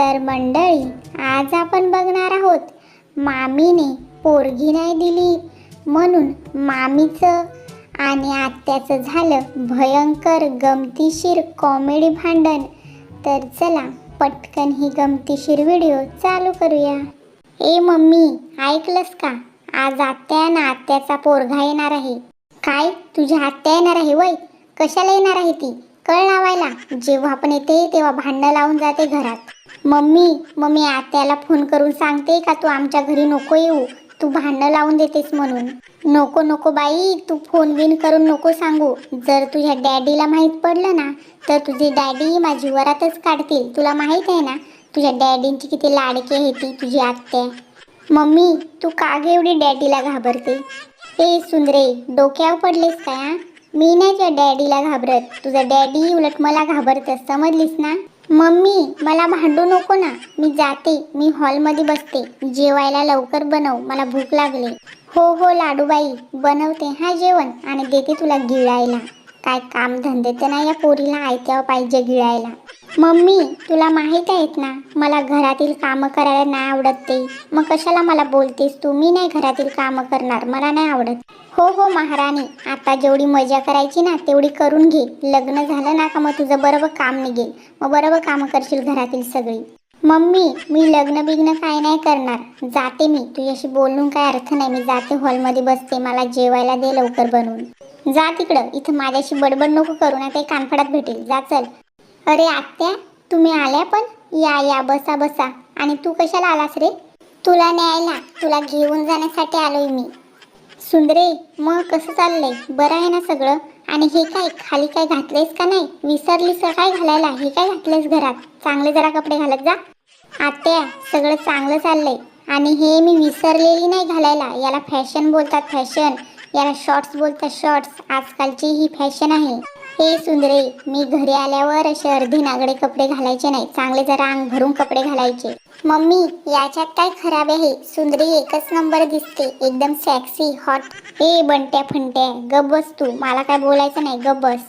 तर मंडळी आज आपण बघणार आहोत मामीने पोरगी नाही दिली. म्हणून मामीचं आणि आत्याचं झालं भयंकर गमतीशीर कॉमेडी भांडण. तर चला पटकन ही गमतीशीर व्हिडिओ चालू करूया. ए मम्मी ऐकलंस का? आज आत्या ना आत्याचा पोरगा येणार आहे. काय? तुझ्या आत्या येणार आहे वय? कशाला येणार आहे ती? कळ लावायला जेव्हा आपण येते तेव्हा भांडणं लावून जाते घरात. मम्मी मम्मी आत्याला फोन करून सांगते का तू आमच्या घरी नको येऊ? तू भांडणं लावून देतेस म्हणून. नको नको बाई तू फोन बिन करून नको सांगू. जर तुझ्या डॅडीला माहीत पडलं ना तर तुझी डॅडी माझी वरातच काढतील. तुला माहीत आहे ना तुझ्या डॅडींची किती लाडकी आहे ती तुझी आत्या. मम्मी तू का एवढी डॅडीला घाबरते? ए सुंदरे डोक्यावर पडलेस काय मी नाही तुझ्या डॅडीला घाबरत. तुझा डॅडी उलट मला घाबरतस समजलीस ना? मम्मी मला भांडू नको ना. मी जाते. मी हॉलमध्ये बसते. जेवायला लवकर बनव. मला भूक लागली. हो हो लाडूबाई. बनवते. हा जेवण. आणि देते तुला गिळायला. काय काम धंदे तर नाही या पोरीला आयत्यावर पाहिजे गिळायला. मम्मी तुला माहीत आहेत ना मला घरातील कामं करायला नाही आवडत ते. मग कशाला मला बोलतेस तू? मी नाही घरातील कामं करणार मला नाही आवडत. हो हो महाराणी आता जेवढी मजा करायची ना तेवढी करून घे. लग्न झालं ना का मग तुझं बरोबर काम निघेल. मग बरोबर कामं करशील घरातील सगळी. मम्मी मी लग्न बिग्न काय नाही करणार. जाते मी. तुझ्याशी बोलून काय अर्थ नाही. मी जाते हॉलमध्ये बसते. मला जेवायला दे लवकर बनवून. जा तिकडं. इथं माझ्याशी बडबड नको करू. ना ते कानफडात भेटेल. जा चल. अरे आत्या तुम्ही आल्या पण? या या बसा बसा. आणि तू कशाला आलास रे? तुला न्यायला तुला घेऊन जाण्यासाठी आलोय मी. सुंदरे मग कसं चाललंय? बरं आहे ना सगळं? आणि हे काय खाली काय घातलंयस का नाही? विसरलीस काय घालायला? हे काय घातलंयस घरात? चांगले जरा कपडे घालत जा. आत्या सगळं चांगलं चाललंय. आणि हे मी विसरलेली नाही घालायला. याला फॅशन बोलतात फॅशन याला शॉर्ट्स बोलतात शॉर्ट्स आजकालची ही फॅशन आहे. हे सुंदरे मी घरी आल्यावर असे अर्धी नागडे कपडे घालायचे नाही. चांगले जरा अंग भरून कपडे घालायचे. मम्मी याच्यात काय खराब आहे? सुंदरी एकच नंबर दिसते. एकदम सॅक्सी हॉट ए बंट्या फंट्या गप बस तू. मला काय बोलायचं नाही गप बस.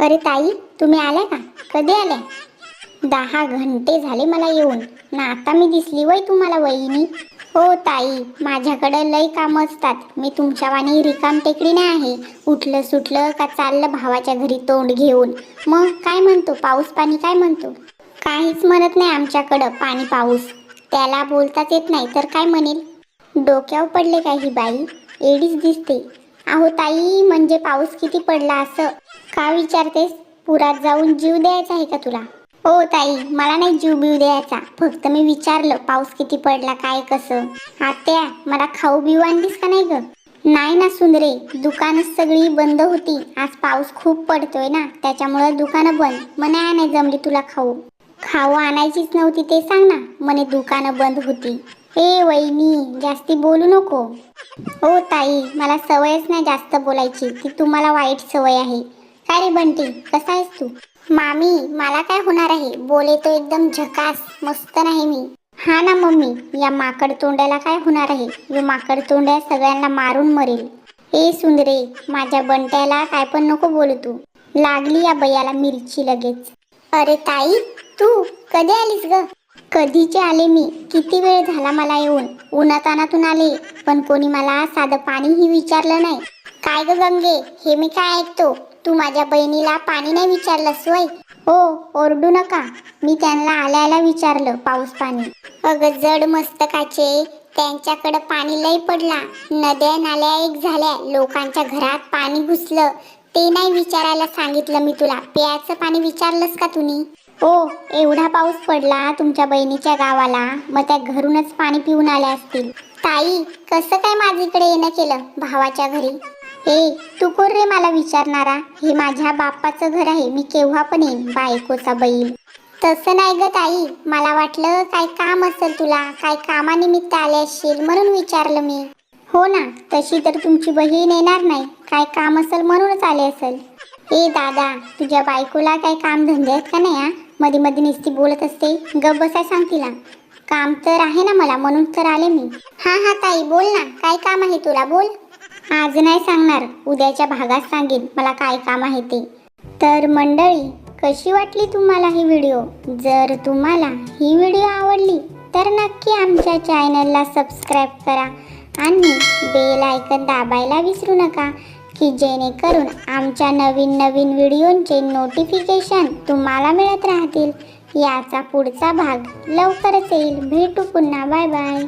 अरे ताई तुम्ही आल्या का? कधी आल्या? दहा घंटे झाले मला येऊन. ना आता मी दिसली वय तुम्हाला वहिनी. हो ताई. माझ्याकडे लई कामं असतात. मी तुमच्या वाणी रिकाम टेकडी नाही आहे. उठलं सुटलं का चाललं भावाच्या घरी तोंड घेऊन. मग काय म्हणतो? पाऊस पाणी काय म्हणतो? काहीच म्हणत नाही आमच्याकडं पाणी पाऊस. त्याला बोलताच येत नाही तर काय म्हणेल? डोक्यावर पडले का ही बाई? एडीच दिसते. अहो ताई म्हणजे पाऊस किती पडला असं? का विचारतेस? पुरात जाऊन जीव द्यायचा आहे का तुला? हो ताई मला नाही जीव बिव द्यायचा. फक्त मी विचारलं पाऊस किती पडला काय कसं? आत्या मला खाऊ बिऊ आणलीस का नाही ग? नाही ना सुंदरे दुकानं सगळी बंद होती. आज पाऊस खूप पडतोय ना त्याच्यामुळं दुकानं बंद. मने नाही जमली तुला खाऊ. खाऊ आणायचीच नव्हती ते सांग ना. म्हणे दुकानं बंद होती. ए वहिनी जास्ती बोलू नको. हो ताई मला सवयच नाही जास्त बोलायची. ती तुम्हाला वाईट सवय आहे. काय रे बंटी कसा आहेस तू? मामी मला काय होणार आहे? बोले तो एकदम झकास मस्त नाही मी. हा ना मम्मी या माकड तोंड्याला काय होणार आहे? यो माकड तोंड्या सगळ्यांना मारून मरेल. ए सुंदरे माझ्या बंट्याला काय पण नको बोलू तू. लागली या बयाला मिरची लगेच. अरे ताई तू कधी आलीस ग? कधीचे आले मी? किती वेळ झाला मला येऊन? उन्हातानातून आले पण कोणी मला साधं पाणीही विचारलं नाही. काय ग गंगे? हे मी काय ऐकतो? तू माझ्या बहिणीला पाणी नाही विचारलंस वय? हो ओरडू नका. मी त्यांना आल्याला विचारलं पाऊस पाणी. अगं जड मस्तकाचे. त्यांच्याकडं पाणी लय पडला. नद्या नाल्या एक झाल्या. लोकांच्या घरात पाणी घुसलं. ते नाही विचारायला सांगितलं मी तुला. प्यायचं पाणी विचारलंस का तुम्ही? हो एवढा पाऊस पडला तुमच्या बहिणीच्या गावाला. मग त्या घरूनच पाणी पिऊन आल्या असतील. ताई कसं काय माझीकडे येणं केलं? भावाच्या घरी. ए तू कोण रे मला विचारणारा? हे माझ्या बाप्पाचं घर आहे. मी केव्हा पण येईन बायकोचा बैल. तसं नाही ग ताई. मला वाटलं काय काम असेल तुला काय कामानिमित्त आले असशील म्हणून विचारलं मी. हो ना तशी तर तुमची बहीण येणार नाही. काय काम असेल म्हणूनच आले असेल. ए दादा तुझ्या बायकोला काय काम धंदे आहेत का नाही हा? मध्ये मध्ये नुसती बोलत असते. गप बसाय सांग तिला. काम तर आहे ना मला म्हणून तर आले मी. हा हा ताई बोल ना. काय काम आहे तुला बोल. आज नाही सांगणार. उद्याच्या भागात सांगेन. मला काय काम आहे ते. तर मंडळी कशी वाटली तुम्हाला ही व्हिडिओ? जर तुम्हाला ही व्हिडिओ आवडली तर नक्की आमच्या चॅनलला सबस्क्राईब करा आणि बेल आयकन दाबायला विसरू नका की जेणेकरून आमच्या नवीन नवीन व्हिडिओंचे नोटिफिकेशन तुम्हाला मिळत राहतील. याचा पुढचा भाग लवकरच येईल. भेटू पुन्हा. Bye bye.